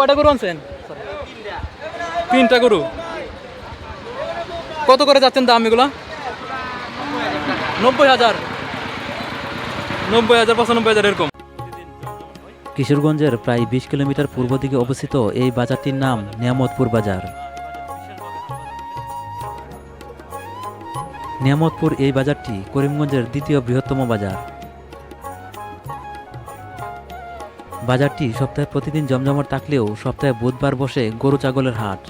কয়টা গরু আনছেন? তিনটা গরু। কত করে যাচ্ছেন দাম এগুলো? নব্বই হাজার। নব্বই হাজার, পঁচানব্বই হাজার এরকম। কিশোরগঞ্জের প্রায় বিশ কিলোমিটার পূর্ব দিকে অবস্থিত এই বাজারটির নাম নিয়ামতপুর বাজার। নিয়ামতপুর এই বাজারটি করিমগঞ্জের দ্বিতীয় বৃহত্তম বাজার। বাজারটি সপ্তাহে প্রতিদিন জমজমট থাকলেও সপ্তাহে বুধবার বসে গরু ছাগলের হাট।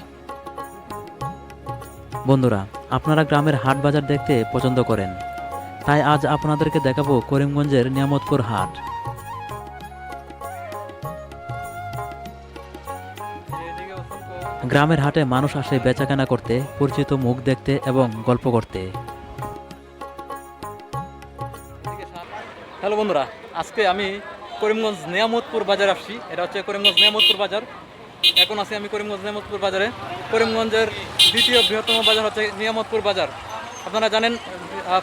বন্ধুরা, আপনারা গ্রামের হাট বাজার দেখতে পছন্দ করেন। তাই আজ আপনাদেরকে দেখাবো করিমগঞ্জের নিয়ামতপুর হাট। গ্রামের হাটে মানুষ আসে বেচাকেনা করতে, পরিচিত মুখ দেখতে এবং গল্প করতে। হ্যালো বন্ধুরা, আজকে আমি করিমগঞ্জ নিয়ামতপুর বাজার আসছি। এটা হচ্ছে করিমগঞ্জ নিয়ামতপুর বাজার। এখন আছি আমি করিমগঞ্জ নিয়ামতপুর বাজারে। করিমগঞ্জের দ্বিতীয় বৃহত্তম বাজার হচ্ছে নিয়ামতপুর বাজার। আপনারা জানেন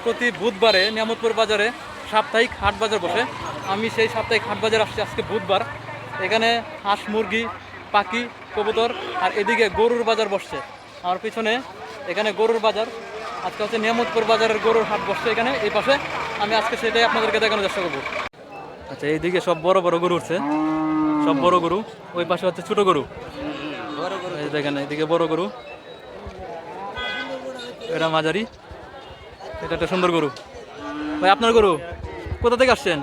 প্রতি বুধবারে নিয়ামতপুর বাজারে সাপ্তাহিক হাট বাজার বসে। আমি সেই সাপ্তাহিক হাট বাজার আসছি আজকে বুধবার। এখানে হাঁস, মুরগি, পাখি, কবুতর আর এদিকে গরুর বাজার বসছে। আমার পিছনে এখানে গরুর বাজার। আজকে হচ্ছে নিয়ামতপুর বাজারের গরুর হাট বসছে এখানে। এই পাশে আমি আজকে সেটাই আপনাদেরকে দেখানোর চেষ্টা করব। আচ্ছা এইদিকে সব বড় বড় গরু উঠছে। সব বড় গরু, ওই পাশে হচ্ছে ছোট গরু। দেখেন এদিকে বড় গরু। এটা মাঝারি। এটা একটা সুন্দর গরু। ভাই, আপনার গরু কোথা থেকে আসছেন?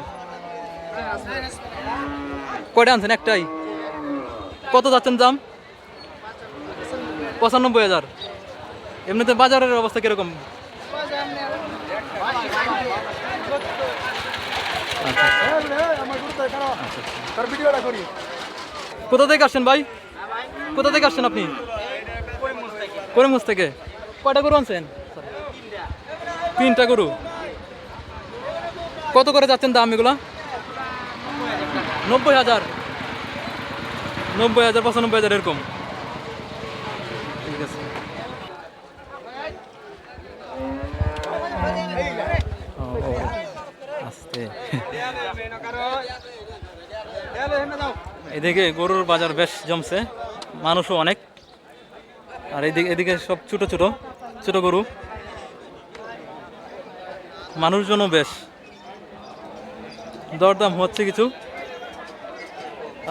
কয়টা আনছেন? একটাই। কত যাচ্ছেন দাম? পঁচানব্বই হাজার। এমনিতে বাজারের অবস্থা কীরকম? আচ্ছা। কোথা থেকে আসছেন ভাই? কোথা থেকে আসছেন আপনি? করিমগঞ্জ থেকে। কয়টা গরু আনছেন? তিনটা গরু। কত করে যাচ্ছেন দাম এগুলো? নব্বই হাজার। নব্বই হাজার, পঁচানব্বই হাজার এরকম ঠিক আছে ও, ও, আস্তে এদিকে গরুর বাজার বেশ জমছে, মানুষও অনেক। আর এদিকে এদিকে সব ছোট ছোট ছোট গরু। মানুষজনও বেশ। দরদাম হচ্ছে কিছু।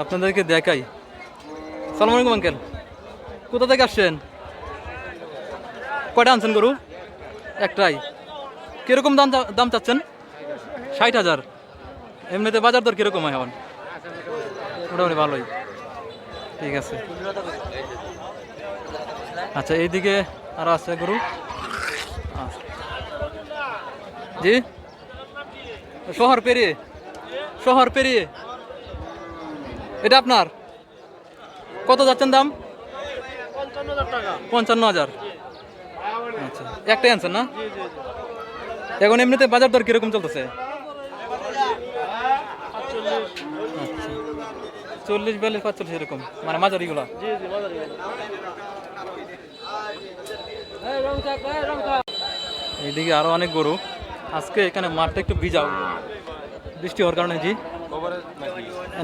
আপনাদেরকে দেখাই। সালাম আলাইকুম, আঙ্কেল। কোথা থেকে আসছেন? কয়টা আনছেন গরু? একটাই। কীরকম দাম দাম চাচ্ছেন? ষাট হাজার। এমনিতে বাজার দর কীরকম হয় এখন? মোটামুটি ভালোই। ঠিক আছে। আচ্ছা এইদিকে আর আছে গরু? আচ্ছা। জি? শহর পেরিয়ে শহর পেরিয়ে। এটা আপনার? কত যাচ্ছেন দাম? পঞ্চান্ন হাজার। আচ্ছা একটাই আনছেন না? এখন এমনিতে বাজার দর কীরকম চলতেছে? চল্লিশ বিয়াল্লিশ পাঁচচল্লিশ এরকম মানে মাঝারিগুলা। এইদিকে আরও অনেক গরু। আজকে এখানে মাঠটা একটু ভিজাও। বৃষ্টি হওয়ার কারণে জি।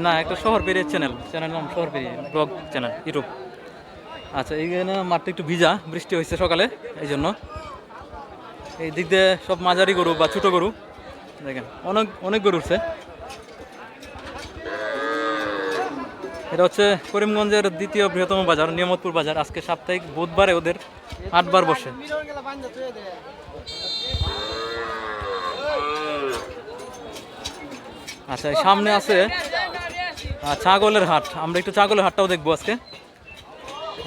না একটা শহর পেরিয়ে চ্যানেল চ্যানেল নাম শহর পেরিয়ে ব্লগ চ্যানেল ইউটিউব আচ্ছা এইখানে মাঠটা একটু ভিজা বৃষ্টি হয়েছে সকালে এই জন্য এই দিক দিয়ে সব মাঝারি গরু বা ছোট গরু। দেখেন অনেক অনেক গরু উঠছে। এটা হচ্ছে করিমগঞ্জের দ্বিতীয় বৃহত্তম বাজার, নিয়ামতপুর বাজার। আজকে সাপ্তাহিক বুধবারে ওদের আটবার বসে। আচ্ছা সামনে আছে ছাগলের হাট। আমরা একটু ছাগলের হাটটাও দেখব আজকে।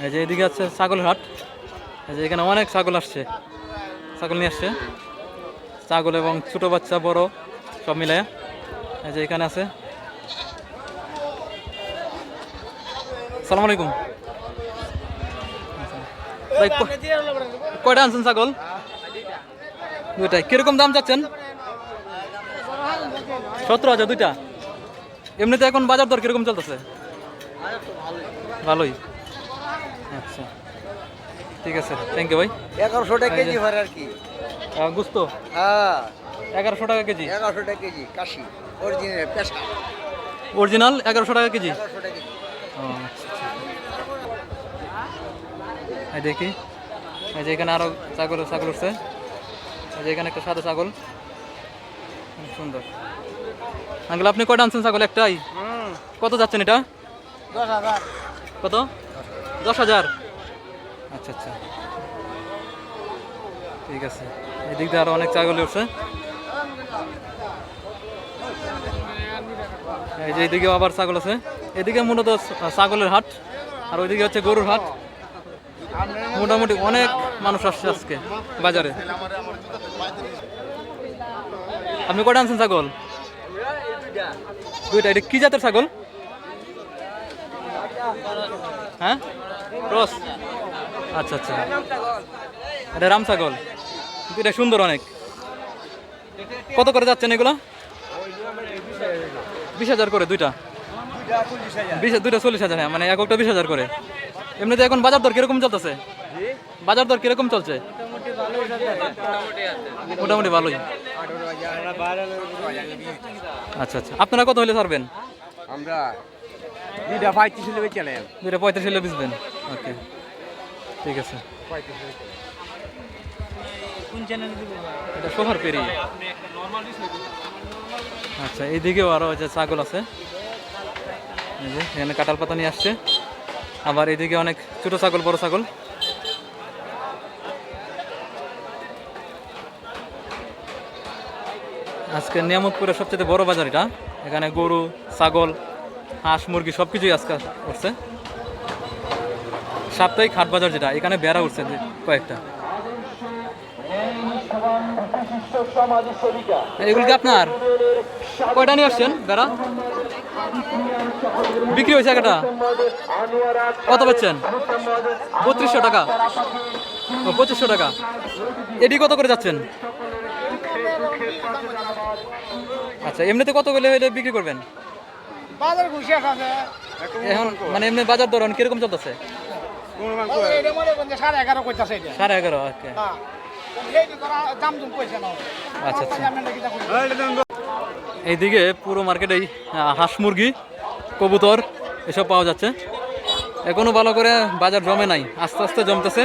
এই যে এদিকে আছে ছাগলের হাট। এই যে এখানে অনেক ছাগল আসছে। ছাগল নিয়ে আসছে। ছাগল এবং ছোটো বাচ্চা, বড়, সব মিলে এই যে এখানে আছে। সালাম আলাইকুম। ভাই কয়টা আনছেন ছাগল? দুইটাই। কীরকম দাম চাচ্ছেন? সতেরো হাজার দুইটা। এমনিতে এখন বাজার দর কীরকম চলতেছে? ভালোই। আচ্ছা। ঠিক আছে। থ্যাংক ইউ ভাই। এগারোশো টাকা কেজি ভরে আর কি। গুস্ত? হ্যাঁ। এগারোশো টাকা কেজি? এগারোশো টাকা কেজি কাশি। অরিজিনাল অরিজিনাল এগারোশো টাকা কেজি? এগারোশো টাকা কেজি ও, আচ্ছা, আচ্ছা। এই দেখি। এই যে এখানে আরও ছাগল ছাগল উঠছে। এই যে এখানে একটা সাদা ছাগল। সুন্দর। আঙ্কেল আপনি কয়টা আনছেন ছাগল? একটাই? কত যাচ্ছেন এটা? কত? দশ হাজার? আচ্ছা আচ্ছা। ঠিক আছে। এদিক দিয়ে আরও অনেক ছাগল উঠছে। এই যে এদিকে আবার ছাগল আছে। এদিকে মূলত ছাগলের হাট আর ওইদিকে হচ্ছে গরুর হাট। মোটামুটি অনেক মানুষ আসছে আজকে বাজারে। আপনি কটা আনছেন ছাগল? দুইটা। এটা কি জাতের ছাগল? হ্যাঁ? ক্রস আচ্ছা আচ্ছা। এটা রাম ছাগল। দুইটা সুন্দর অনেক। কত করে যাচ্ছেন এগুলো? বিশ হাজার করে দুইটা। বিশ দুইটা চল্লিশ হাজার হ্যাঁ মানে এক একটা বিশ হাজার করে। এমনিতে এখন বাজার দর কীরকম চলতেছে? বাজার দর কীরকম চলছে? মোটামুটি ভালোই। আচ্ছা আচ্ছা। আপনারা কত হলে ছাড়বেন? আমরা দুইটা পঁয়ত্রিশ হলে চলে দুইটা পঁয়ত্রিশ হলে বেচবেন। ওকে। ঠিক আছে। এটা সোহার পেরি। আচ্ছা এইদিকেও আরও যে ছাগল আছে। এখানে কাঁঠাল পাতা নিয়ে আসছে। আবার এদিকে অনেক ছোট ছাগল বড় ছাগল। আজকে নিয়ামতপুরের সবচেয়ে বড় বাজার এটা। এখানে গরু ছাগল হাঁস মুরগি সব কিছুই আজকে উঠছে। সাপ্তাহিক হাট বাজার যেটা এখানে বেড়া উঠছে কয়েকটা। এগুলো আপনার? কয়টা নিয়ে আসছেন বেড়া? বিক্রি হয়েছে একটা? কত পাচ্ছেন? বত্রিশশো টাকা। ও পঁচিশশো টাকা। এটি কত করে যাচ্ছেন? আচ্ছা এমনিতে কত করে হলে বিক্রি করবেন? এখন মানে এমনি বাজার দর কীরকম চলতেছে? সাড়ে এগারো হ্যাঁ। আচ্ছা আচ্ছা। এইদিকে পুরো মার্কেটেই হাঁস মুরগি, কবুতর, এসব পাওয়া যাচ্ছে। এখনও ভালো করে বাজার জমে নাই, আস্তে আস্তে জমতেছে।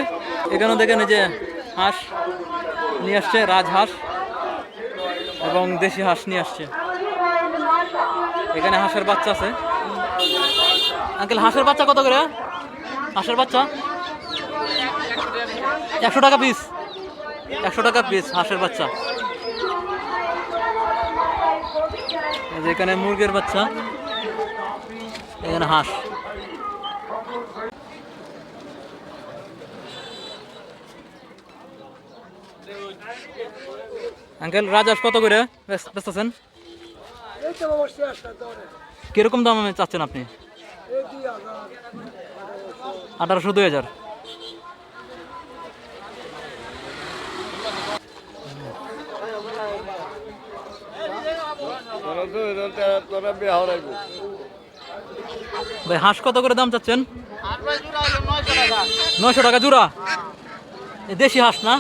এখানে দেখেন এই যে হাঁস নিয়ে আসছে রাজহাঁস এবং দেশি হাঁস নিয়ে আসছে। এখানে হাঁসের বাচ্চা আছে। আঙ্কেল, হাঁসের বাচ্চা কত করে? হাঁসের বাচ্চা? একশো টাকা পিস একশো টাকা পিস হাঁসের বাচ্চা। এখানে মুরগির বাচ্চা এখানে হাঁস। আঙ্কেল, রাজহাঁস কত করে? বেচ- বেচতেছেন? কীরকম দাম চাচ্ছেন আপনি? আঠারোশো, দুই হাজার। ভাই, হাঁস কত করে দাম চাচ্ছেন? নয়শো টাকা জোড়া। দেশি হাঁস না?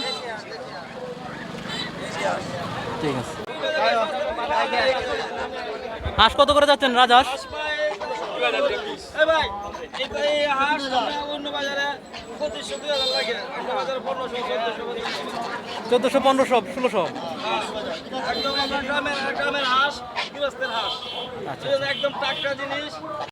ঠিক আছে। হাঁস কত করে যাচ্ছেন রাজহাঁস? চোদ্দশো পনেরোশো, ষোলোশো। হাঁস। আচ্ছা। একদম টাটকা জিনিস।